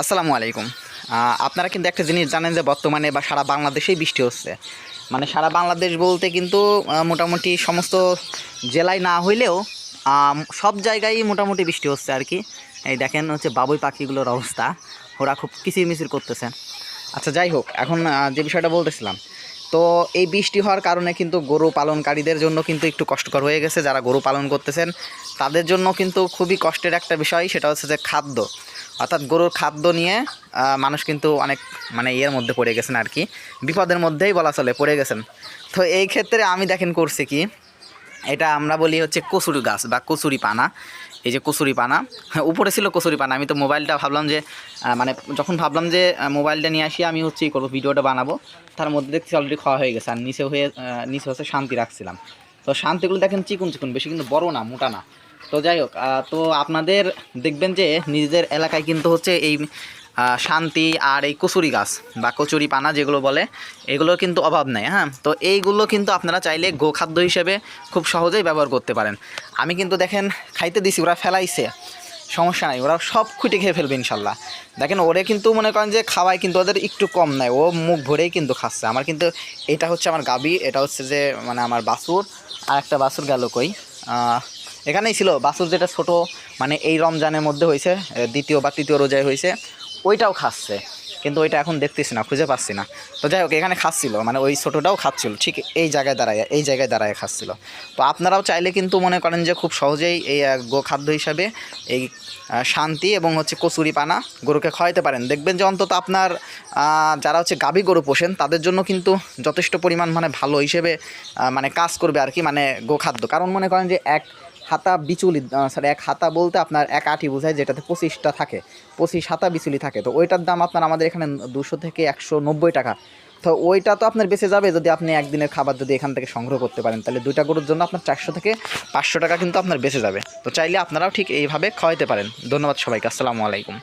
আসসালামু আলাইকুম। আপনারা কিন্তু একটা জিনিস জানেন যে বর্তমানে বা সারা বাংলাদেশেই বৃষ্টি হচ্ছে। মানে সারা বাংলাদেশ বলতে কিন্তু মোটামুটি সমস্ত জেলায় না হইলেও সব জায়গায় মোটামুটি বৃষ্টি হচ্ছে আর কি। এই দেখেন হচ্ছে বাবুই পাখিগুলোর অবস্থা। ওরা খুব কিচির মিচির করতেছে। আচ্ছা যাই হোক, এখন যে বিষয়টা বলতেছিলাম, তো এই বৃষ্টি হওয়ার কারণে কিন্তু গরু পালনকারীদের জন্য কিন্তু একটু কষ্টকর হয়ে গেছে। যারা গরু পালন করতেছেন, তাদের জন্য কিন্তু খুবই কষ্টের একটা বিষয়, সেটা হচ্ছে যে খাদ্য। অর্থাৎ গরুর খাদ্য নিয়ে মানুষ কিন্তু অনেক মানে ইয়ের মধ্যে পড়ে গেছেন আর কি। বিপদের মধ্যেই বলা চলে পড়ে গেছেন। তো এই ক্ষেত্রে আমি দেখেন করছি কি এটা আমরা বলি হচ্ছে কচুরি গাছ বা কচুরি পানা। এই যে কচুরি পানা হ্যাঁ, উপরে ছিল কচুরি পানা। আমি তো মোবাইলটা ভাবলাম যে মানে যখন ভাবলাম যে মোবাইলটা নিয়ে আসি আমি হচ্ছে ই করব ভিডিওটা বানাবো। তার মধ্যে দেখছি অলরেডি খাওয়া হয়ে গেছে। আর নিচে হয়ে নিচে হচ্ছে শান্তি রাখছিলাম। তো শান্তিগুলো দেখেন চিকুন চিকুন বেশি কিন্তু বড় না মোটা না। তো যাই হোক তো আপনাদের দেখবেন যে নিজেদের এলাকায় কিন্তু হচ্ছে এই শান্তি আর এই কচুরি গাছ বা কচুরি পানা যেগুলো বলে, এগুলোর কিন্তু অভাব নেই হ্যাঁ? তো এইগুলো কিন্তু আপনারা চাইলে গোখাদ্য হিসেবে খুব সহজেই ব্যবহার করতে পারেন। আমি কিন্তু দেখেন খাইতে দিছি, ওরা ফেলাইছে, সমস্যা নাই, ওরা সব খুঁটে খেয়ে ফেলবে ইনশাল্লাহ। দেখেন ওরে কিন্তু মনে করেন যে খাওয়ায় কিন্তু ওদের একটু কম নেয় ও মুখ ভরেই কিন্তু খাচ্ছে। আমার কিন্তু এটা হচ্ছে আমার গাবি, এটা হচ্ছে যে মানে আমার বাসুর আর একটা বাসুর গেল কই? এখানেই ছিল। বাসুর যেটা ছোট মানে এই রমজানের মধ্যে হয়েছে দ্বিতীয় বা তৃতীয় রোজায় হয়েছে, ওইটাও খাচ্ছে। কিন্তু ওইটা এখন দেখতেছি না, খুঁজে পাচ্ছি না। তো যাই হোক, এখানে খাচ্ছিল মানে ওই ছোটোটাও খাচ্ছিল, ঠিক এই জায়গায় দাঁড়ায়, এই জায়গায় দাঁড়ায় খাচ্ছিল। তো আপনারাও চাইলে কিন্তু মনে করেন যে খুব সহজেই এই গোখাদ্য হিসাবে এই শান্তি এবং হচ্ছে কচুরি পানা গরুকে খাওয়াইতে পারেন। দেখবেন যে অন্তত আপনার যারা হচ্ছে গাভী গরু পোষেন, তাদের জন্য কিন্তু যথেষ্ট পরিমাণ মানে ভালো হিসেবে মানে কাজ করবে আর কি মানে গোখাদ্য। কারণ মনে করেন যে এক হাতা বিচুলি সরি এক হাতা বলতে আপনার এক আটি বোঝায় যেটাতে পঁচিশটা থাকে, পঁচিশ হাতা বিচুলি থাকে। তো ওইটার দাম আপনার আমাদের এখানে দুশো থেকে একশো নব্বই টাকা। তো ওইটা তো আপনার বেঁচে যাবে যদি আপনি একদিনের খাবার যদি এখান থেকে সংগ্রহ করতে পারেন। তাহলে দুইটা গরুর জন্য আপনার চারশো থেকে পাঁচশো টাকা কিন্তু আপনার বেঁচে যাবে। তো চাইলে আপনারাও ঠিক এইভাবে খাওয়াইতে পারেন। ধন্যবাদ সবাইকে। আসসালামু আলাইকুম।